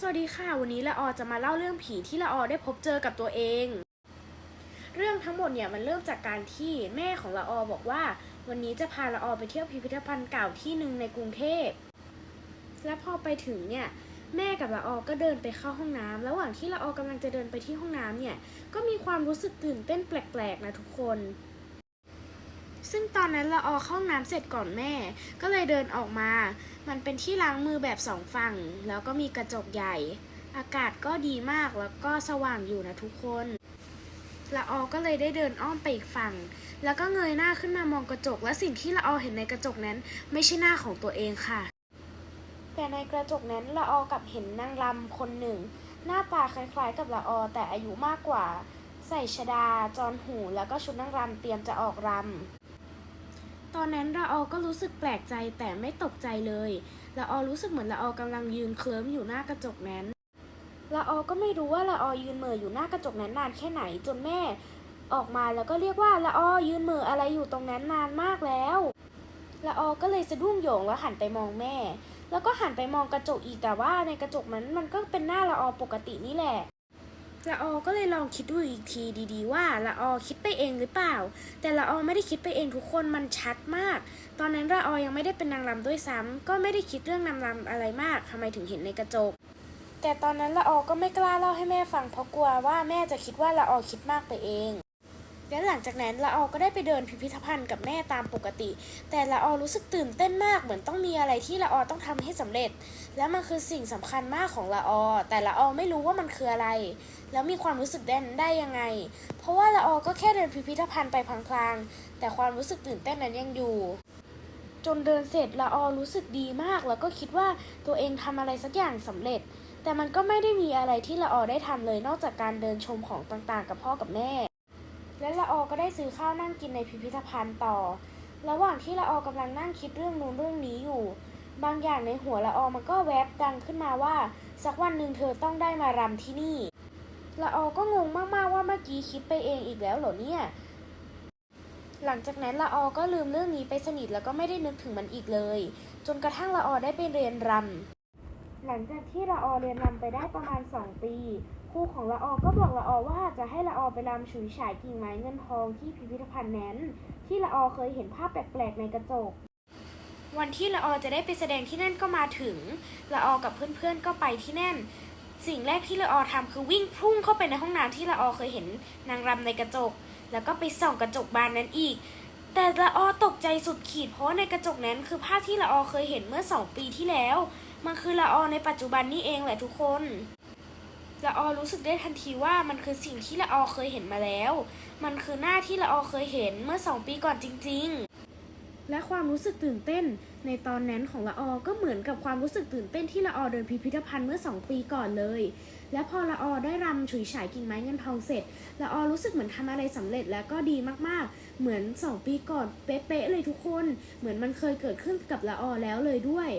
สวัสดีค่ะ วันนี้ละออจะมาเล่าเรื่องผีที่ละออได้พบเจอกับตัวเอง เรื่องทั้งหมดเนี่ยมันเริ่มจากการที่แม่ของละออบอกว่า วันนี้จะพาละออไปเที่ยวพิพิธภัณฑ์เก่าที่หนึ่งในกรุงเทพ และพอไปถึงเนี่ยแม่กับละออก็เดินไปเข้าห้องน้ำระหว่างที่ละออกำลังจะเดินไปที่ห้องน้ำเนี่ยก็มีความรู้สึกตื่นเต้นแปลกๆนะทุกคน ซึ่งตอนนั้นละออเข้าห้องน้ำเสร็จก่อนแม่ ก็เลยเดินออกมา มันเป็นที่ล้างมือแบบสองฝั่ง แล้วก็มีกระจกใหญ่ อากาศก็ดีมากแล้วก็สว่างอยู่นะทุกคนละออก็เลยได้เดินอ้อมไปอีกฝั่ง แล้วก็เงยหน้าขึ้นมามองกระจก และสิ่งที่ละออเห็นในกระจกนั้น ไม่ใช่หน้าของตัวเองค่ะ แต่ในกระจกนั้นละออกับเห็นนางรำคนหนึ่ง หน้าตาคล้ายๆ กับละออแต่อายุมากกว่า ใส่ชดา จอนหู แล้วก็ชุดนางรำเตรียมจะออกรำ ตอนนั้นละออก็รู้สึกแปลกใจแต่ไม่ตกใจเลยละออรู้สึกเหมือนละออกำลังยืนเคลิ้มอยู่หน้ากระจกนั้นละออก็ไม่รู้ว่าละออยืนเหม่ออยู่หน้ากระจกนั้นนานแค่ไหนจนแม่ ออกมาแล้วก็เรียกว่าละออยืนเหม่ออะไรอยู่ตรงนั้นนานมากแล้วละออก็เลยสะดุ้งโหยงแล้วหันไปมองแม่ แล้วก็หันไปมองกระจกอีกแต่ว่าในกระจกนั้นมันก็เป็นหน้าละออปกตินี่แหละ ละออก็เลยลองคิดดูอีกทีดีๆ ว่าละออคิดไปเองหรือเปล่า แต่ละออไม่ได้คิดไปเองทุกคนมันชัดมาก ตอนนั้นละออยังไม่ได้เป็นนางรำด้วยซ้ำก็ไม่ได้คิดเรื่องนางรำอะไรมากทำไมถึงเห็นในกระจก แต่ตอนนั้นละออก็ไม่กล้าเล่าให้แม่ฟังเพราะกลัวว่าแม่จะคิดว่าละออคิดมากไปเอง และหลังจากนั้นละออก็ได้ไปเดินพิพิธภัณฑ์กับแม่ตามปกติ แต่ละออรู้สึกตื่นเต้นมากเหมือนต้องมีอะไรที่ละออต้องทำให้สำเร็จ และมันคือสิ่งสำคัญมากของละออ แต่ละออไม่รู้ว่ามันคืออะไร แล้วมีความรู้สึกได้ได้ยังไง เพราะว่าละออก็แค่เดินพิพิธภัณฑ์ไปพลางๆ แต่ความรู้สึกตื่นเต้นนั้นยังอยู่จนเดินเสร็จละออรู้สึกดีมาก แล้วก็คิดว่าตัวเองทำอะไรสักอย่างสำเร็จ แต่มันก็ไม่ได้มีอะไรที่ละออได้ทำเลยนอกจากการเดินชมของต่างๆ กับพ่อกับแม่ และละออก็ได้ซื้อข้าวนั่งกินในพิพิธภัณฑ์ต่อ ระหว่างที่ละออกำลังนั่งคิดเรื่องนู้นเรื่องนี้อยู่ บางอย่างในหัวละออมันก็แวบดังขึ้นมาว่า สักวันหนึ่งเธอต้องได้มารำที่นี่ ละออก็งงมากๆว่าเมื่อกี้คิดไปเองอีกแล้วเหรอเนี่ย หลังจากนั้นละออก็ลืมเรื่องนี้ไปสนิทแล้วก็ไม่ได้นึกถึงมันอีกเลย จนกระทั่งละออได้ไปเรียนรำหลังจากที่ละออเรียนรำไปได้ประมาณ 2 ปี ครูของละออก็บอกละออว่าจะให้ละออไปรำฉุยฉายกิ่งไม้เงินทองที่พิพิธภัณฑ์นั้น ที่ละออเคยเห็นภาพแปลกๆในกระจก วันที่ละออจะได้ไปแสดงที่นั่นก็มาถึง ละออกับเพื่อนๆก็ไปที่นั่น สิ่งแรกที่ละออทำคือวิ่งพุ่งเข้าไปในห้องน้ำที่ละออเคยเห็นนางรำในกระจก แล้วก็ไปส่องกระจกบานนั้นอีก แต่ละออตกใจสุดขีดเพราะในกระจกนั้นคือภาพที่ละออเคยเห็นเมื่อสองปีที่แล้ว มันคือละออในปัจจุบันนี่เองแหละทุกคน ละออรู้สึกได้ทันทีว่ามันคือสิ่งที่ละออเคยเห็นมาแล้ว มันคือหน้าที่ละออเคยเห็นเมื่อสองปีก่อนจริง ๆ และความรู้สึกตื่นเต้น ในตอนนั้นของละออก็เหมือนกับความรู้สึกตื่นเต้นที่ละออเดินพิพิธภัณฑ์เมื่อสองปีก่อนเลย และพอละออได้รำฉุยฉายกิ่งไม้เงินทองเสร็จละออรู้สึกเหมือนทำอะไรสำเร็จแล้วก็ดีมากๆ เหมือนสองปีก่อนเป๊ะๆเลยทุกคน เหมือนมันเคยเกิดขึ้นกับละออแล้วเลยด้วย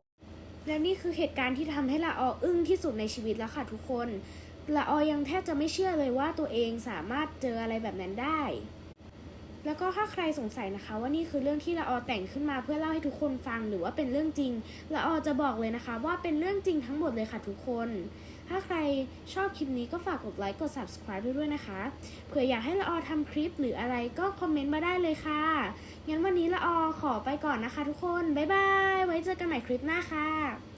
และนี่คือเหตุการณ์ที่ทำให้ละอออึ้งที่สุดในชีวิตแล้วค่ะทุกคนละออยังแทบจะไม่เชื่อเลยว่าตัวเองสามารถเจออะไรแบบนั้นได้ แล้วก็ถ้าใครสงสัยนะคะ ว่านี่คือเรื่องที่ละออแต่งขึ้นมาเพื่อเล่าให้ทุกคนฟังหรือว่าเป็นเรื่องจริงละออจะบอกเลยนะคะ ว่าเป็นเรื่องจริงทั้งหมดเลยค่ะทุกคน ถ้าใครชอบคลิปนี้ก็ฝากกดไลค์กด subscribe ด้วยด้วยนะคะ เผื่ออยากให้ละออทำคลิปหรืออะไรก็คอมเมนต์มาได้เลยค่ะ งั้นวันนี้ละออขอไปก่อนนะคะทุกคน บ๊ายบาย ไว้เจอกันใหม่คลิปหน้าค่ะ